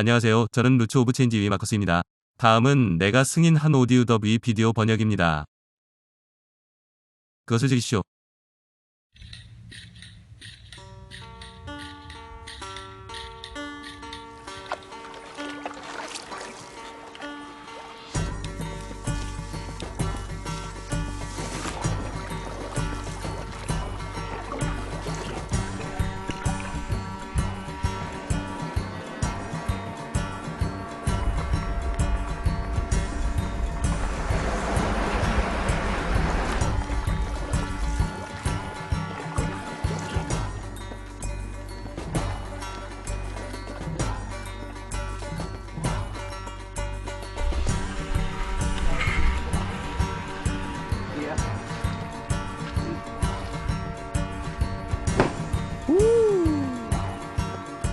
안녕하세요. 저는 루츠 오브 체인지 위 마커스입니다. 다음은 내가 승인한 오디오 더비 비디오 번역입니다. 그것을 즐기시오.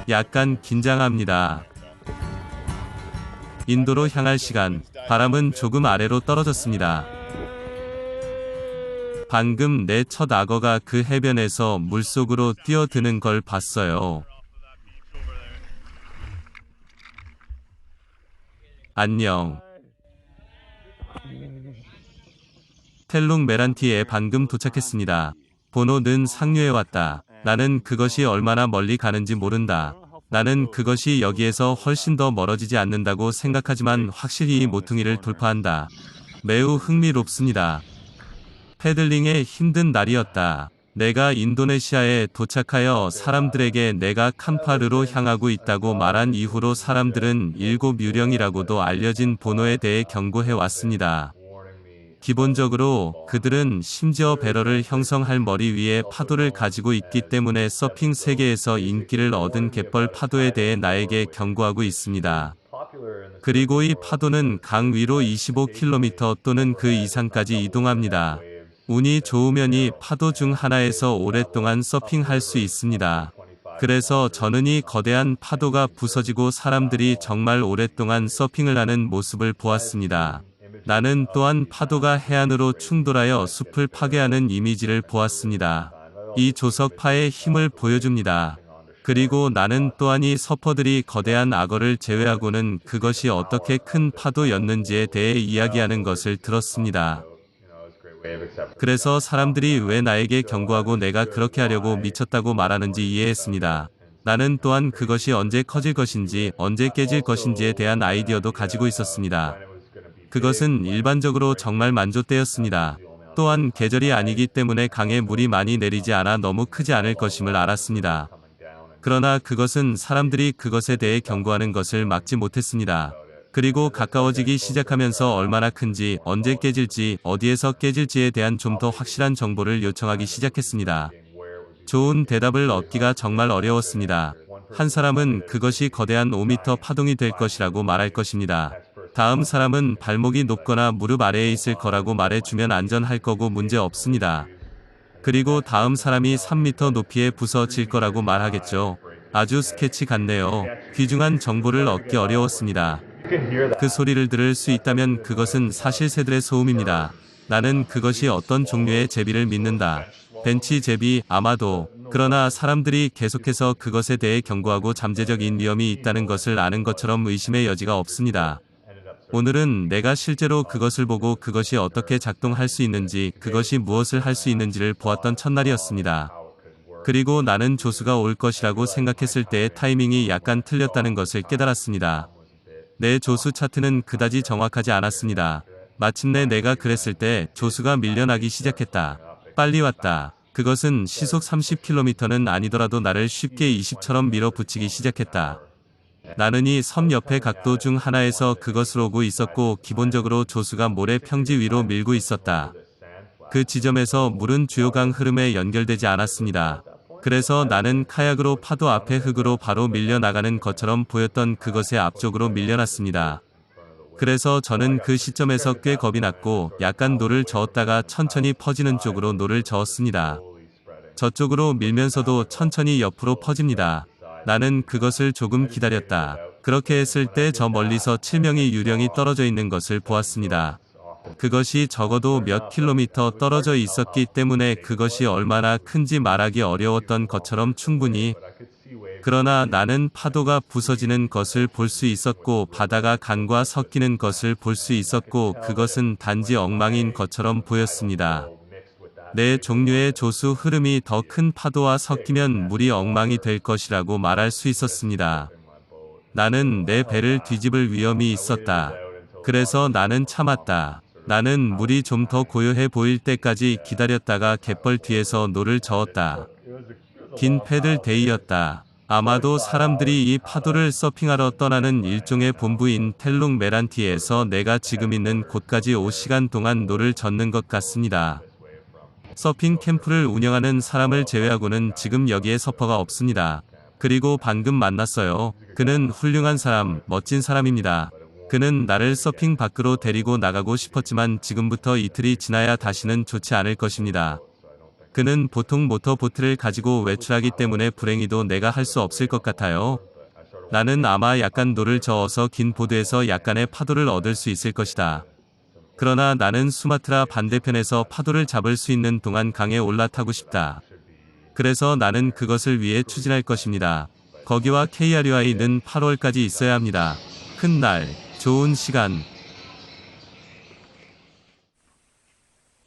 약간 긴장합니다. 인도로 향할 시간, 바람은 조금 아래로 떨어졌습니다. 방금 내 첫 악어가 그 해변에서 물속으로 뛰어드는 걸 봤어요. 안녕. 텔룽 메란티에 방금 도착했습니다. 번호는 상류에 왔다. 나는 그것이 얼마나 멀리 가는지 모른다. 나는 그것이 여기에서 훨씬 더 멀어지지 않는다고 생각하지만 확실히 이 모퉁이를 돌파한다. 매우 흥미롭습니다. 패들링의 힘든 날이었다. 내가 인도네시아에 도착하여 사람들에게 내가 캄파르로 향하고 있다고 말한 이후로 사람들은 일곱 유령이라고도 알려진 번호에 대해 경고해 왔습니다. 기본적으로 그들은 심지어 배럴을 형성할 머리 위에 파도를 가지고 있기 때문에 서핑 세계에서 인기를 얻은 갯벌 파도에 대해 나에게 경고하고 있습니다. 그리고 이 파도는 강 위로 25km 또는 그 이상까지 이동합니다. 운이 좋으면 이 파도 중 하나에서 오랫동안 서핑할 수 있습니다. 그래서 저는 이 거대한 파도가 부서지고 사람들이 정말 오랫동안 서핑을 하는 모습을 보았습니다. 나는 또한 파도가 해안으로 충돌하여 숲을 파괴하는 이미지를 보았습니다. 이 조석파의 힘을 보여줍니다. 그리고 나는 또한 이 서퍼들이 거대한 악어를 제외하고는 그것이 어떻게 큰 파도였는지에 대해 이야기하는 것을 들었습니다. 그래서 사람들이 왜 나에게 경고하고 내가 그렇게 하려고 미쳤다고 말하는지 이해했습니다. 나는 또한 그것이 언제 커질 것인지, 언제 깨질 것인지에 대한 아이디어도 가지고 있었습니다. 그것은 일반적으로 정말 만족되었습니다. 또한 계절이 아니기 때문에 강에 물이 많이 내리지 않아 너무 크지 않을 것임을 알았습니다. 그러나 그것은 사람들이 그것에 대해 경고하는 것을 막지 못했습니다. 그리고 가까워지기 시작하면서 얼마나 큰지, 언제 깨질지, 어디에서 깨질지에 대한 좀 더 확실한 정보를 요청하기 시작했습니다. 좋은 대답을 얻기가 정말 어려웠습니다. 한 사람은 그것이 거대한 5m 파동이 될 것이라고 말할 것입니다. 다음 사람은 발목이 높거나 무릎 아래에 있을 거라고 말해주면 안전할 거고 문제 없습니다. 그리고 다음 사람이 3m 높이에 부서질 거라고 말하겠죠. 아주 스케치 같네요. 귀중한 정보를 얻기 어려웠습니다. 그 소리를 들을 수 있다면 그것은 사실 새들의 소음입니다. 나는 그것이 어떤 종류의 제비를 믿는다. 벤치 제비, 아마도. 그러나 사람들이 계속해서 그것에 대해 경고하고 잠재적인 위험이 있다는 것을 아는 것처럼 의심의 여지가 없습니다. 오늘은 내가 실제로 그것을 보고 그것이 어떻게 작동할 수 있는지, 그것이 무엇을 할 수 있는지를 보았던 첫날이었습니다. 그리고 나는 조수가 올 것이라고 생각했을 때의 타이밍이 약간 틀렸다는 것을 깨달았습니다. 내 조수 차트는 그다지 정확하지 않았습니다. 마침내 내가 그랬을 때 조수가 밀려나기 시작했다. 빨리 왔다. 그것은 시속 30km는 아니더라도 나를 쉽게 20처럼 밀어붙이기 시작했다. 나는 이섬 옆의 각도 중 하나에서 그것을 오고 있었고 기본적으로 조수가 모래 평지 위로 밀고 있었다. 그 지점에서 물은 주요강 흐름에 연결되지 않았습니다. 그래서 나는 카약으로 파도 앞에 흙으로 바로 밀려 나가는 것처럼 보였던 그것의 앞쪽으로 밀려났습니다. 그래서 저는 그 시점에서 꽤 겁이 났고 약간 노를 저었다가 천천히 퍼지는 쪽으로 노를 저었습니다. 저쪽으로 밀면서도 천천히 옆으로 퍼집니다. 나는 그것을 조금 기다렸다. 그렇게 했을 때 저 멀리서 7명의 유령이 떨어져 있는 것을 보았습니다. 그것이 적어도 몇 킬로미터 떨어져 있었기 때문에 그것이 얼마나 큰지 말하기 어려웠던 것처럼 충분히 그러나 나는 파도가 부서지는 것을 볼 수 있었고 바다가 강과 섞이는 것을 볼 수 있었고 그것은 단지 엉망인 것처럼 보였습니다. 내 종류의 조수 흐름이 더 큰 파도와 섞이면 물이 엉망이 될 것이라고 말할 수 있었습니다. 나는 내 배를 뒤집을 위험이 있었다. 그래서 나는 참았다. 나는 물이 좀 더 고요해 보일 때까지 기다렸다가 갯벌 뒤에서 노를 저었다. 긴 패들 데이였다. 아마도 사람들이 이 파도를 서핑하러 떠나는 일종의 본부인 텔룽 메란티에서 내가 지금 있는 곳까지 5시간 동안 노를 젓는 것 같습니다. 서핑 캠프를 운영하는 사람을 제외하고는 지금 여기에 서퍼가 없습니다. 그리고 방금 만났어요. 그는 훌륭한 사람, 멋진 사람입니다. 그는 나를 서핑 밖으로 데리고 나가고 싶었지만 지금부터 이틀이 지나야 다시는 좋지 않을 것입니다. 그는 보통 모터보트를 가지고 외출하기 때문에 불행히도 내가 할 수 없을 것 같아요. 나는 아마 약간 노를 저어서 긴 보드에서 약간의 파도를 얻을 수 있을 것이다. 그러나 나는 수마트라 반대편에서 파도를 잡을 수 있는 동안 강에 올라타고 싶다. 그래서 나는 그것을 위해 추진할 것입니다. 거기와 KRUI는 8월까지 있어야 합니다. 큰 날, 좋은 시간.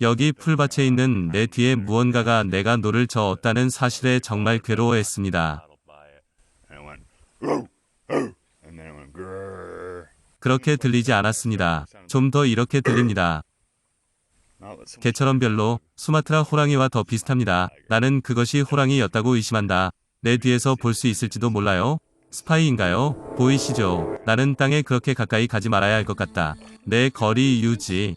여기 풀밭에 있는 내 뒤에 무언가가 내가 노를 저었다는 사실에 정말 괴로워했습니다. 그렇게 들리지 않았습니다. 좀 더 이렇게 들립니다. 개처럼 별로 수마트라 호랑이와 더 비슷합니다. 나는 그것이 호랑이였다고 의심한다. 내 뒤에서 볼 수 있을지도 몰라요. 스파이인가요? 보이시죠? 나는 땅에 그렇게 가까이 가지 말아야 할 것 같다. 내 거리 유지.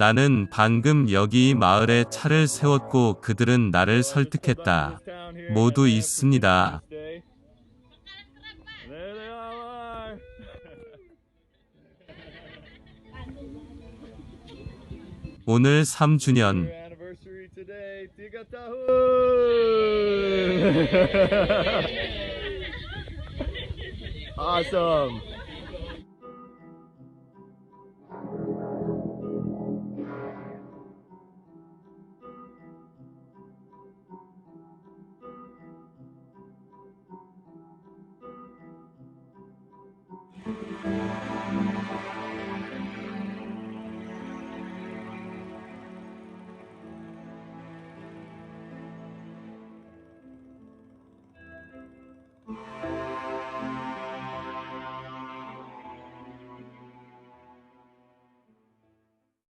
나는 방금 여기 이 마을에 차를 세웠고 그들은 나를 설득했다. 모두 있습니다. 오늘 3주년. Your anniversary today. Tigatahu. awesome.